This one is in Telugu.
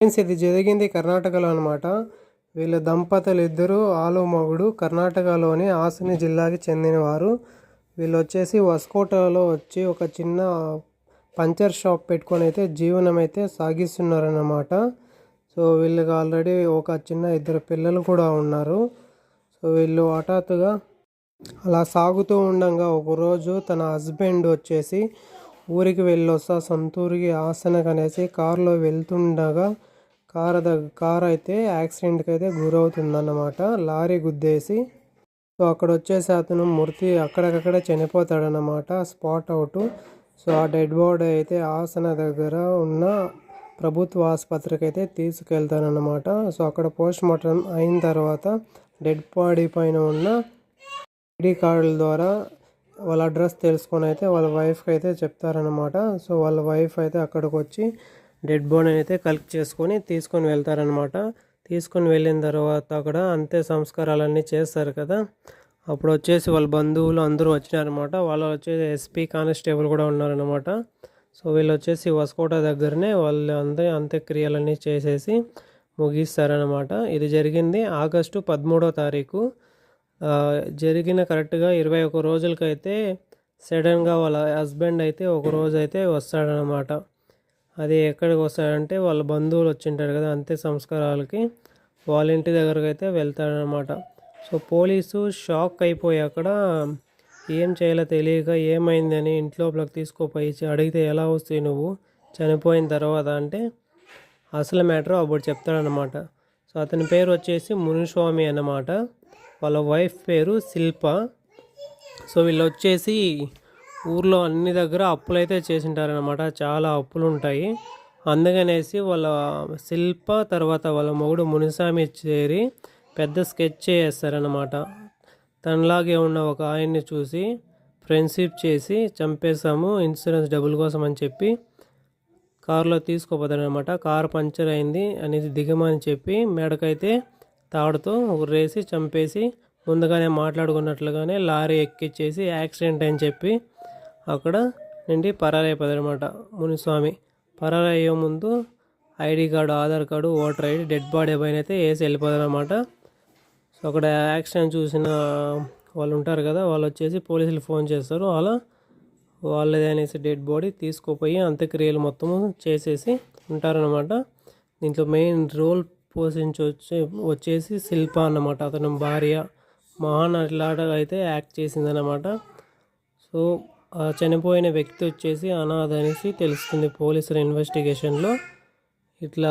ఫ్రెండ్స్ ఇది జరిగింది కర్ణాటకలో అనమాట వీళ్ళ దంపతులు ఇద్దరు ఆలు మగుడు కర్ణాటకలోని ఆసుని జిల్లాకి చెందినవారు. వీళ్ళు వచ్చేసి వస్కోటలో వచ్చి ఒక చిన్న పంచర్ షాప్ పెట్టుకొని అయితే జీవనం అయితే సాగిస్తున్నారన్నమాట. సో వీళ్ళకి ఆల్రెడీ ఒక చిన్న ఇద్దరు పిల్లలు కూడా ఉన్నారు. సో వీళ్ళు హఠాత్తుగా అలా సాగుతూ ఉండగా ఒకరోజు తన హస్బెండ్ వచ్చేసి ఊరికి వెళ్ళొస్తా. సొంతూరికి హాసనకు అనేసి కారులో వెళ్తుండగా కారు దగ్గర కార్ అయితే యాక్సిడెంట్కి అయితే గురవుతుందన్నమాట. లారీ గుద్దేసి సో అక్కడ వచ్చేసి అతను మూర్తి అక్కడికక్కడ చనిపోతాడనమాట స్పాట్ అవుట్ సో ఆ డెడ్ బాడీ అయితే ఆసన దగ్గర ఉన్న ప్రభుత్వ ఆసుపత్రికి అయితే తీసుకెళ్తారనమాట సో అక్కడ పోస్ట్ మార్టం అయిన తర్వాత డెడ్ బాడీ పైన ఉన్న ఐడి కార్డుల ద్వారా వాళ్ళ అడ్రస్ తెలుసుకొని అయితే వాళ్ళ వైఫ్కి అయితే చెప్తారనమాట సో వాళ్ళ వైఫ్ అయితే అక్కడికి వచ్చి డెడ్ బాడీ అయితే కలెక్ట్ చేసుకొని తీసుకొని వెళ్తారనమాట తీసుకొని వెళ్ళిన తర్వాత అక్కడ అంతే సంస్కారాలన్నీ చేస్తారు కదా. అప్పుడు వచ్చేసి వాళ్ళ బంధువులు అందరూ వచ్చినారనమాట వాళ్ళు వచ్చేసి ఎస్పీ కానిస్టేబుల్ కూడా ఉన్నారనమాట సో వీళ్ళు వచ్చేసి వసుకోట దగ్గరనే వాళ్ళు అంతే అంత్యక్రియలన్నీ చేసేసి ముగిస్తారనమాట ఇది జరిగింది ఆగస్టు పదమూడో తారీఖు. జరిగిన కరెక్ట్గా ఇరవై ఒక రోజులకైతే సడన్గా వాళ్ళ హస్బెండ్ అయితే ఒక రోజు అయితే వస్తాడనమాట అది ఎక్కడికి వస్తాడంటే వాళ్ళ బంధువులు వచ్చింటారు కదా అంతే సంస్కారాలకి వాళ్ళ ఇంటి దగ్గరకు అయితే వెళ్తాడనమాట సో పోలీసు షాక్ అయిపోయి అక్కడ ఏం చేయాలో తెలియక ఏమైందని ఇంట్లోపలికి తీసుకోపోయి అడిగితే ఎలా వస్తాయి నువ్వు? చనిపోయిన తర్వాత అంటే అసలు మ్యాటర్ అప్పుడు చెప్తాడనమాట సో అతని పేరు వచ్చేసి మునిస్వామి అన్నమాట. వాళ్ళ వైఫ్ పేరు శిల్ప. సో వీళ్ళు వచ్చేసి ఊర్లో అన్ని దగ్గర అప్పులు అయితే చేసింటారనమాట చాలా అప్పులు ఉంటాయి అందుకనేసి వాళ్ళ శిల్ప తర్వాత వాళ్ళ మొగుడు మునిస్వామి చేరి పెద్ద స్కెచ్ చేస్తారనమాట తనలాగే ఉన్న ఒక ఆయన్ని చూసి ఫ్రెండ్షిప్ చేసి చంపేశాము ఇన్సూరెన్స్ డబ్బుల కోసం అని చెప్పి కారులో తీసుకోపోతాడనమాట కారు పంచర్ అయింది అనేది దిగమని చెప్పి మేడకైతే తాడుతో ఉర్రేసి చంపేసి ముందుగానే మాట్లాడుకున్నట్లుగానే లారీ ఎక్కిచ్చేసి యాక్సిడెంట్ అని చెప్పి అక్కడ నుండి పరారైపోదనమాట మునిస్వామి. పరారయ్యే ముందు ID card Aadhaar card voter ID dead body పైన అయితే వేసి వెళ్ళిపోదనమాట సో అక్కడ యాక్సిడెంట్ చూసిన వాళ్ళు ఉంటారు కదా వాళ్ళు వచ్చేసి పోలీసులు ఫోన్ చేస్తారు. అలా వాళ్ళది అనేసి డెడ్ బాడీ తీసుకుపోయి అంత్యక్రియలు మొత్తము చేసేసి ఉంటారనమాట దీంట్లో మెయిన్ రోల్ పోషించి వచ్చే వచ్చేసి శిల్ప అన్నమాట. అతను భార్య మహానటిలాగా అయితే యాక్ట్ చేసిందనమాట సో చనిపోయిన వ్యక్తి వచ్చేసి అనాథ అనేసి తెలుస్తుంది పోలీసుల ఇన్వెస్టిగేషన్లో. ఇట్లా